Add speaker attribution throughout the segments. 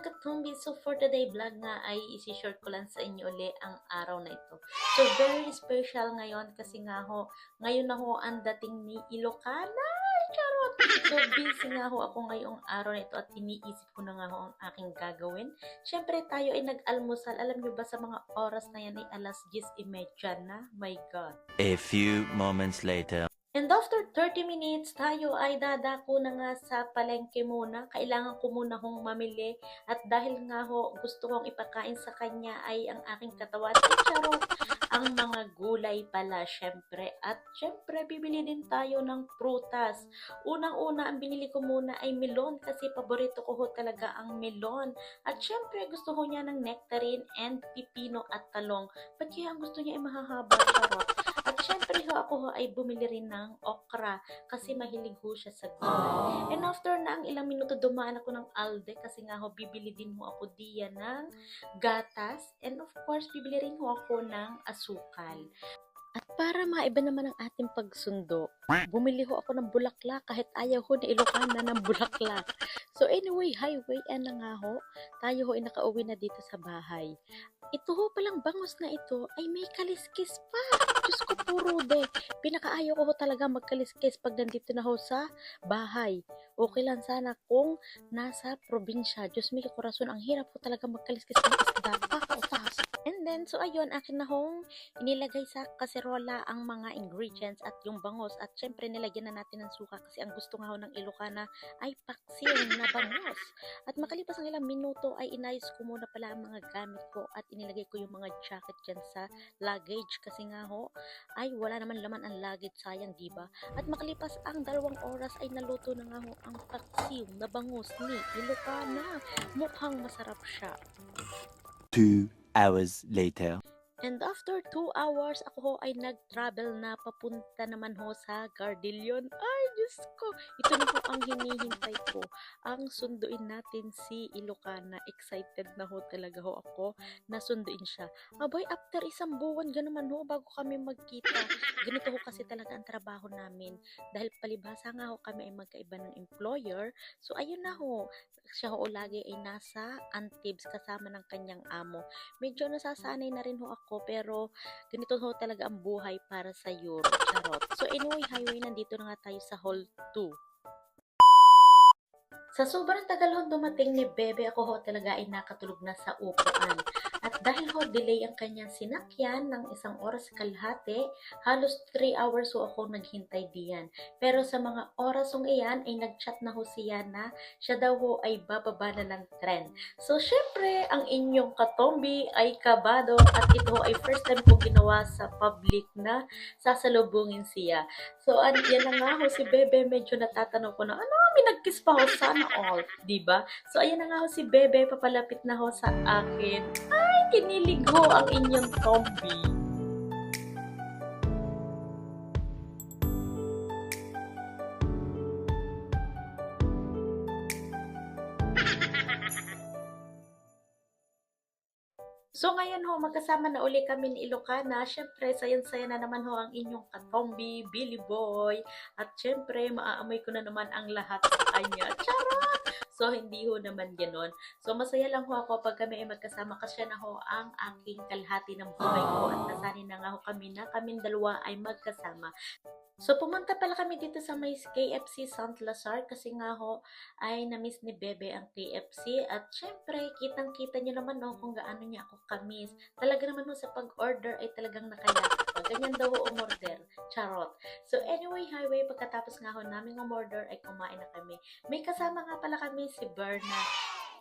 Speaker 1: Katumbi, so for today vlog nga ay isi-share ko lang sa inyo uli ang araw na ito. So very special ngayon kasi nga ho, ngayon na ho ang dating ni Ilocana. Charot! So busy nga ho ako ngayong araw na ito at iniisip ko na nga ho ang aking gagawin. Siyempre tayo ay nag-almusal. Alam nyo ba sa mga oras na yan ay alas 10.30 na? My God.
Speaker 2: A few moments later.
Speaker 1: And after 30 minutes, tayo ay dadako na nga sa palengke muna. Kailangan ko muna hong mamili. At dahil nga ho, gusto kong ipakain sa kanya ay ang aking katawan. Ay, charot! Ang mga gulay pala, syempre. At syempre, bibili din tayo ng prutas. Unang-una, ang binili ko muna ay melon kasi paborito ko ho talaga ang melon. At syempre, gusto ko niya ng nectarine and pipino at talong. Ba't ang gusto niya ay mahahaba, charot? At syempre ho, ako ho ay bumili rin ng okra kasi mahilig ho siya sa gulay. And after na ang ilang minuto dumaan ako ng Alde kasi nga ho bibili din ho ako diyan ng gatas and of course bibili rin ho ako ng asukal. At para maiba naman ang ating pagsundo, bumili ho ako ng bulaklak kahit ayaw ho ni Ilocana ng bulaklak. So anyway, highway na nga ho, tayo ho ay nakauwi na dito sa bahay. Ito ho palang bangus na ito ay may kaliskis pa. Diyos ko puro de. Pinakaayaw ko ho talaga magkaliskis pag nandito na ho sa bahay. Okay lang sana kung nasa probinsya. Diyos may korason. Ang hirap ho talaga magkaliskis ng isda. Pakautas. And then, so ayun, akin na hong inilagay sa kaserola ang mga ingredients at yung bangos. At syempre, nilagyan na natin ng suka kasi ang gusto nga ho ng Ilocana ay paksiw na bangos. At makalipas ang ilang minuto ay inayos ko muna pala ang mga gamit ko at inilagay ko yung mga jacket dyan sa luggage kasi nga ho ay wala naman laman ang luggage sayang diba at makalipas ang dalawang oras ay naluto na nga ho ang paksiw na bangus ni Ilocana mukhang masarap siya
Speaker 2: hours later.
Speaker 1: And after 2 hours, ako ho ay nag-travel na papunta naman ho sa Gardilion. Ay, Diyos ko! Ito na ho ang hinihintay ko. Ang sunduin natin si Ilocana. Excited na ho talaga ho ako na sunduin siya. Abay, after isang buwan, gano'n ho, bago kami magkita. Ganito ho kasi talaga ang trabaho namin. Dahil palibhasa nga ho kami ay magkaiba ng employer. So, ayun na ho. Siya ho lagi ay nasa Antibes kasama ng kanyang amo medyo nasasanay na rin ho ako pero ganito ho talaga ang buhay para sa Europe. Charot. So anyway, highway nandito na nga tayo sa hall 2. Sa sobrang tagal ho dumating ni Bebe, ako ho talaga ay nakatulog na sa upuan. At dahil ho delay ang kanyang sinakyan ng isang oras kalahati, halos 3 hours ho ako naghintay diyan. Pero sa mga orasong iyan ay nagchat na ho siya na siya daw ho ay bababa na ng tren. So syempre, ang inyong katombi ay kabado at ito ay first time ko ginawa sa public na sasalubungin siya. So an yan na nga ho si Bebe medyo natatanong ko na ano may nagkiss pa ho sana all, 'di ba? So ayan na nga ho si Bebe papalapit na ho sa akin. Ay, kinilig ho ang inyong tombi. So ngayon ho, magkasama na uli kami ni Ilocana. Siyempre, sayan-saya na naman ho ang inyong katombi, Billy Boy. At siyempre, maaamoy ko na naman ang lahat sa kanya. Charot! So, hindi ho naman ganon. So, masaya lang ho ako pag kami ay magkasama kasi na ho ang aking kalahati ng buhay ko. At nasanay na nga ho kami na kaming dalawa ay magkasama. So, pumunta pala kami dito sa may KFC St. Lazar kasi nga ho ay na-miss ni Bebe ang KFC. At syempre, kitang-kita niyo naman no, kung gaano niya ako kamiss. Talaga naman ho sa pag-order ay talagang nakayakap. Ganyan daw ho umorder. Charot. So, anyway, highway, pagkatapos nga ho namin umorder ay kumain na kami. May kasama nga pala kami si Berna.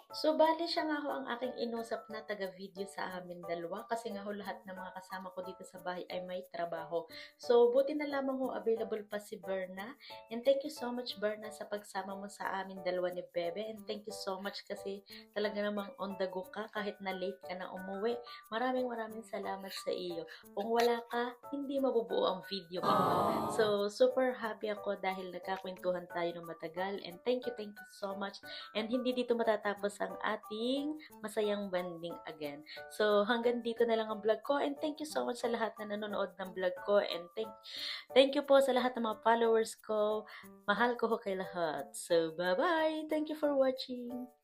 Speaker 1: So, bali siya nga ho ang aking inusap na taga-video sa amin dalawa kasi nga ho lahat ng mga kasama ko dito sa bahay ay may trabaho. So, buti na lamang ho available pa si Berna. And thank you so much Berna sa pagsama mo sa amin dalawa ni Bebe. And thank you so much kasi talaga namang on the go ka kahit na late ka na umuwi. Maraming maraming salamat sa iyo. Kung wala ka, hindi mabubuo ang video ko. So, super happy ako dahil nagkakwentuhan tayo ng matagal. And thank you, thank you so much. And hindi dito matatapos ang ating masayang banding again. So, hanggang dito na lang ang vlog ko. And thank you so much sa lahat na nanonood ng vlog ko. And thank, thank you po sa lahat ng mga followers ko. Mahal ko ho kay lahat. So, bye-bye! Thank you for watching!